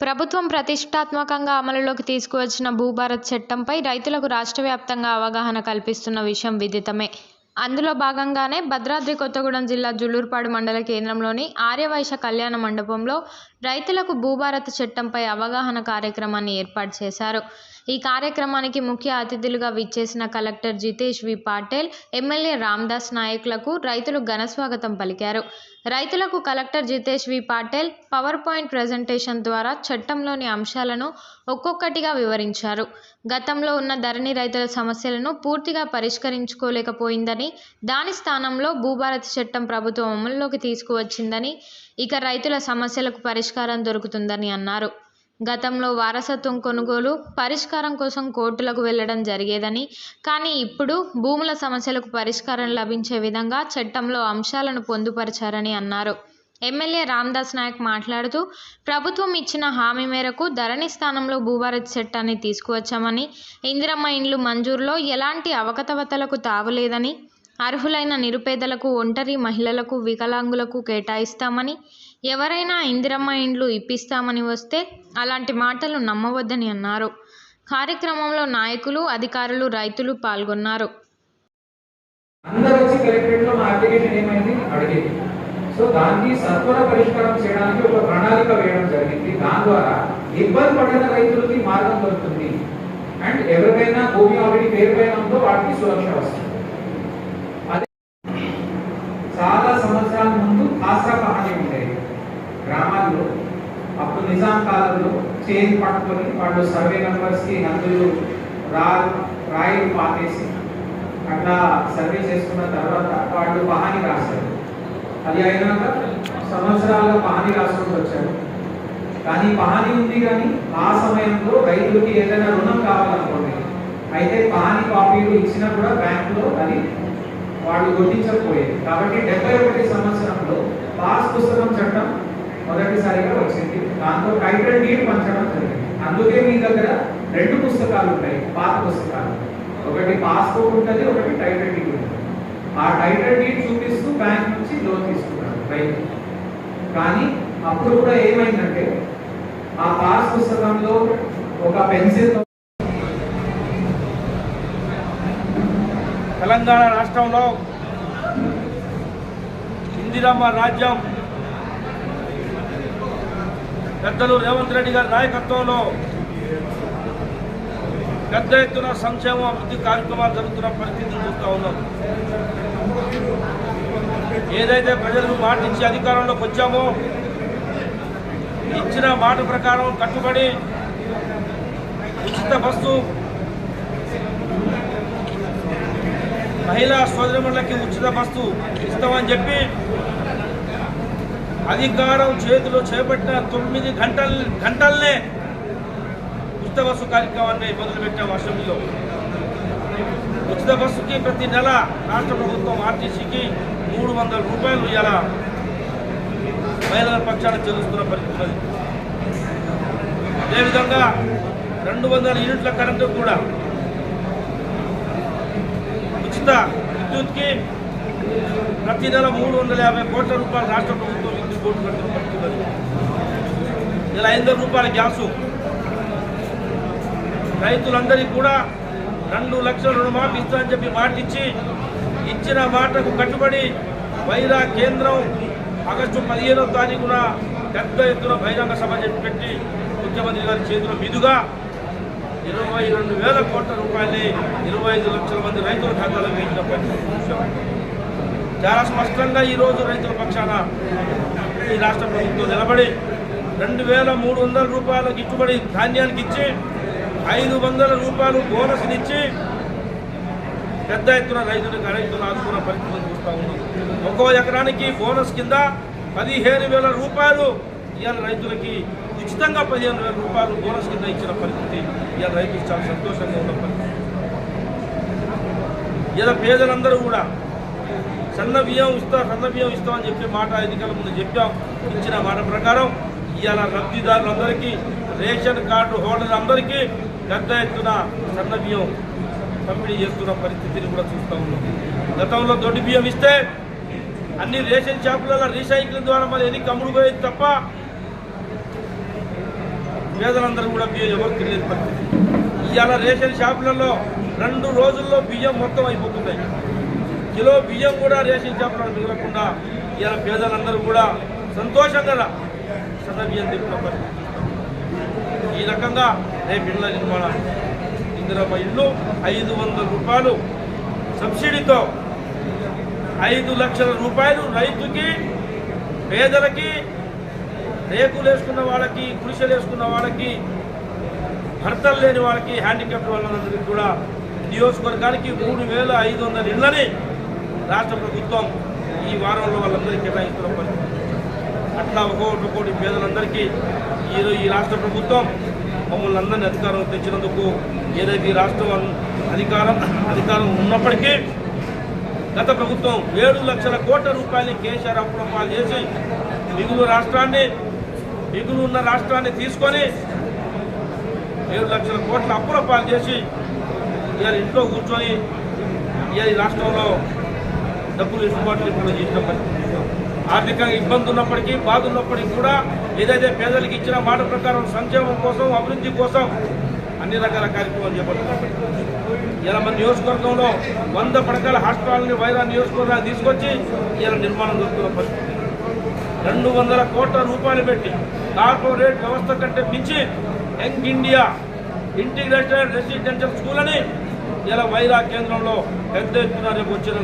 ప్రభుత్వం ప్రతిష్టాత్మకంగా అమలులోకి తీసుకువచ్చిన భూభారత్ చట్టంపై రైతులకు రాష్ట్ర వ్యాప్తంగా అవగాహన కల్పిస్తున్న విషయం విదితమే. అందులో భాగంగానే భద్రాద్రి కొత్తగూడెం జిల్లా జులూరుపాడు మండల కేంద్రంలోని ఆర్యవైశ్య కళ్యాణ మండపంలో రైతులకు భూభారత చట్టంపై అవగాహన కార్యక్రమాన్ని ఏర్పాటు చేశారు. ఈ కార్యక్రమానికి ముఖ్య అతిథులుగా విచ్చేసిన collector Jitesh V. Patel MLA Ramdas నాయకులకు రైతులు ఘనస్వాగతం పలికారు. రైతులకు collector Jitesh V. Patel power point presentation ద్వారా చట్టంలోని అంశాలను ఒక్కొక్కటిగా వివరించారు. గతంలో ఉన్న ధరణి రైతుల సమస్యలను పూర్తిగా పరిష్కరించుకోలేకపోయిందని దాని స్థానంలో భూభారతి చట్టం ప్రభుత్వం అమల్లోకి తీసుకువచ్చిందని ఇక రైతుల సమస్యలకు పరిష్కారం దొరుకుతుందని అన్నారు. గతంలో వారసత్వం కొనుగోలు పరిష్కారం కోసం కోర్టులకు వెళ్ళడం జరిగేదని కానీ ఇప్పుడు భూముల సమస్యలకు పరిష్కారం లభించే విధంగా చట్టంలో అంశాలను పొందుపరిచారని అన్నారు. ఎమ్మెల్యే రామ్దాస్ నాయక్ మాట్లాడుతూ ప్రభుత్వం ఇచ్చిన హామీ మేరకు ధరణి స్థానంలో భూభారత్ చట్టాన్ని తీసుకువచ్చామని ఇందిరమ్మ ఇండ్లు మంజూరులో ఎలాంటి అవకతవకలకు తావులేదని అర్హులైన నిరుపేదలకు ఒంటరి మహిళలకు వికలాంగులకు కేటాయిస్తామని ఎవరైనా ఇందిరమ్మ ఇండ్లు ఇప్పిస్తామని వస్తే అలాంటి మాటలు నమ్మవద్దని అన్నారు. కార్యక్రమంలో నాయకులు అధికారులు రైతులు పాల్గొన్నారు. అందరూ వచ్చి కలెక్టరేట్ మా అప్లికేషన్ ఏమైంది అడిగేది. సో దానికి సత్వర పరిష్కారం చేయడానికి ఒక ప్రణాళిక వేయడం జరిగింది. దాని ద్వారా ఇబ్బంది పడిన రైతులకి మార్గం దొరుకుతుంది. అండ్ ఎవరికైనా భూమి ఆల్రెడీ పేరు పైన ఉందో వాటికి సురక్ష వస్తుంది అదే చాలా సంవత్సరాల ముందు ఆసరా పహాని ఉండేది గ్రామాల్లో అప్పుడు నిజాం కాలంలో చేతి పట్టుకొని వాళ్ళు సర్వే నెంబర్స్కి నందులు రా రాయిలు పాతేసి అట్లా సర్వే చేసుకున్న తర్వాత వాళ్ళు పహాని రాశారు. అది అయినాక సంవత్సరాలుగా పహాని రాసుకుంటూ వచ్చారు. కానీ పహాని ఉంది కానీ ఆ సమయంలో రైతులకి ఏదైనా రుణం కావాలనుకోండి అయితే పహాని కాపీలు ఇచ్చినా కూడా బ్యాంకులో అది వాళ్ళు గుర్తించకపోయేది కాబట్టి డెబ్బై ఒకటి సంవత్సరంలో పాస్ పుస్తకం చట్టం మొదటిసారిగా వచ్చింది. దాంతో టైటిల్ డీడ్ పంచడం జరిగింది. అందుకే మీ దగ్గర రెండు పుస్తకాలు ఉంటాయి పాత పుస్తకాలు. ఒకటి పాస్పోర్ట్ ఉంటుంది ఒకటి టైటిల్ డీడ్ ఉంటుంది. ఆ టైటిల్ డీడ్ చూపిస్తూ బ్యాంక్ నుంచి లోన్ తీసుకున్నాడు రైతు. కానీ అప్పుడు కూడా ఏమైందంటే ఆ పాస్ పుస్తకంలో ఒక పెన్సిల్ తెలంగాణ రాష్ట్రంలో ఇందిరమ్మ రాజ్యం పెద్దలు రేవంత్ రెడ్డి గారి నాయకత్వంలో పెద్ద ఎత్తున సంక్షేమ అభివృద్ధి కార్యక్రమాలు జరుగుతున్న పరిస్థితిని చూస్తూ ఉన్నాం. ఏదైతే ప్రజలకు మాట ఇచ్చి అధికారంలోకి వచ్చామో ఇచ్చిన మాట ప్రకారం కట్టుబడి ఉచిత బస్సు మహిళా సోదరిమణులకి ఉచిత బస్సు ఇస్తామని చెప్పి అధికారం చేతిలో చేపట్టిన తొమ్మిది గంటల గంటలనే ఉచిత బస్సు కార్యక్రమాన్ని మొదలుపెట్టాం అసెంబ్లీలో ఉచిత బస్సుకి ప్రతి నెల రాష్ట్ర ప్రభుత్వం ఆర్టీసీకి మూడు వందల రూపాయలు ఇలా మహిళల పక్షాన చెల్లిస్తున్న పరిస్థితి అదేవిధంగా రెండు వందల యూనిట్ల కరెంటు కూడా ఉచిత విద్యుత్కి ప్రతి నెల మూడు వందల యాభై కోట్ల రూపాయలు రాష్ట్ర ప్రభుత్వం విద్యుత్ బోర్డు కడుతున్న ఇలా ఐదు రూపాయల గ్యాసు. రైతులందరికీ కూడా రెండు లక్షల రుణమాఫీ ఇస్తామని చెప్పి మాట ఇచ్చి ఇచ్చిన మాటకు కట్టుబడి వైరా కేంద్రం ఆగస్టు పదిహేనవ తారీఖున పెద్ద ఎత్తున బహిరంగ సభ చెప్పి పెట్టి ముఖ్యమంత్రి గారి చేతిలో మీదుగా ఇరవై రెండు వేల కోట్ల రూపాయలు ఇరవై ఐదు లక్షల మంది రైతుల ఖాతాలో వేయించిన చాలా స్పష్టంగా ఈరోజు రైతుల పక్షాన ఈ రాష్ట్ర ప్రభుత్వం నిలబడి రెండు వేల మూడు వందల రూపాయల గిట్టుబడి ధాన్యానికి ఇచ్చి ఐదు వందల రూపాయలు బోనస్నిచ్చి పెద్ద ఎత్తున రైతులకు రైతులు ఆదుకున్న పరిస్థితులు చూస్తూ ఉన్నాం. ఒక్కో ఎకరానికి బోనస్ కింద పదిహేను వేల రూపాయలు ఇవాళ రైతులకి ఉచితంగా పదిహేను వేల రూపాయలు బోనస్ కింద ఇచ్చిన పరిస్థితి. ఇలా రైతులు చాలా సంతోషంగా ఉన్న పరిస్థితి. ఇలా పేదలందరూ కూడా సన్న బియ్యం ఇస్తా సన్న బియ్యం ఇస్తామని చెప్పి మాట ఎన్నికల ముందు చెప్పాం. ఇచ్చిన మాట ప్రకారం ఇవాళ లబ్ధిదారులందరికీ రేషన్ కార్డు హోల్డర్ అందరికీ పెద్ద ఎత్తున సన్న బియ్యం పంపిణీ చేస్తున్న పరిస్థితిని కూడా చూస్తూ ఉన్నాం. గతంలో దొడ్డి బియ్యం ఇస్తే అన్ని రేషన్ షాపులలో రీసైక్లింగ్ ద్వారా మరి ఎన్ని కమ్ముడు పోయేది తప్ప పేదలందరూ కూడా బియ్యం ఎవరు తినలేని పరిస్థితి. ఇవాళ రేషన్ షాపులలో రెండు రోజుల్లో బియ్యం మొత్తం అయిపోతున్నాయి. కిలో బియ్యం కూడా రేషన్ షాపులలో మిగలకుండా ఇవాళ పేదలందరూ కూడా సంతోషంగా సన్న బియ్యం తింటున్న పరిస్థితి. ఈ రకంగా రేపు ఇళ్ళ నిర్మాణం. ఇందిరమ్మ ఇల్లు ఐదు వందల రూపాయలు సబ్సిడీతో ఐదు లక్షల రూపాయలు రైతుకి పేదలకి రేకులు వేసుకున్న వాళ్ళకి కురిసెలు వేసుకున్న వాళ్ళకి భర్తలు లేని వాళ్ళకి హ్యాండిక్యాప్ట్ వాళ్ళందరికీ కూడా నియోజకవర్గానికి మూడు వేల ఐదు వందల ఇళ్ళని రాష్ట్ర ప్రభుత్వం ఈ వారంలో వాళ్ళందరికీ కేటాయిస్తున్న పరిస్థితి. అట్లా ఒక్కొక్క ఒక్కోటి పేదలందరికీ ఈరోజు ఈ రాష్ట్ర ప్రభుత్వం మమ్మల్ని అందరినీ అధికారం తెచ్చినందుకు ఏదైతే రాష్ట్రం అధికారం అధికారం ఉన్నప్పటికీ గత ప్రభుత్వం ఏడు లక్షల కోట్ల రూపాయలు కేసీఆర్ అప్పుల చేసి మిగులు రాష్ట్రాన్ని నిధులు ఉన్న రాష్ట్రాన్ని తీసుకొని ఏడు లక్షల కోట్ల అప్పుల పాలు చేసి ఇవాళ ఇంట్లో కూర్చొని ఇవాళ ఈ రాష్ట్రంలో డబ్బులు ఇసుబాట్లు ఇప్పుడు చేసిన ఆర్థికంగా ఇబ్బంది ఉన్నప్పటికీ బాధ ఉన్నప్పటికీ కూడా ఏదైతే పేదలకు ఇచ్చిన మాట ప్రకారం సంక్షేమం కోసం అభివృద్ధి కోసం అన్ని రకాల కార్యక్రమాలు చేపడుతున్నారు ఇలా మన నియోజకవర్గంలో వంద పడకల హాస్పిటల్ని వైరా నియోజకవర్గాన్ని తీసుకొచ్చి ఇలా నిర్మాణం జరుగుతున్న పరిస్థితి. రెండు వందల కోట్ల రూపాయలు పెట్టి కార్పొరేట్ వ్యవస్థ కంటే మించి young India integrated residential school అని ఇలా వైరా కేంద్రంలో పెద్ద ఎత్తున రేపు వచ్చిన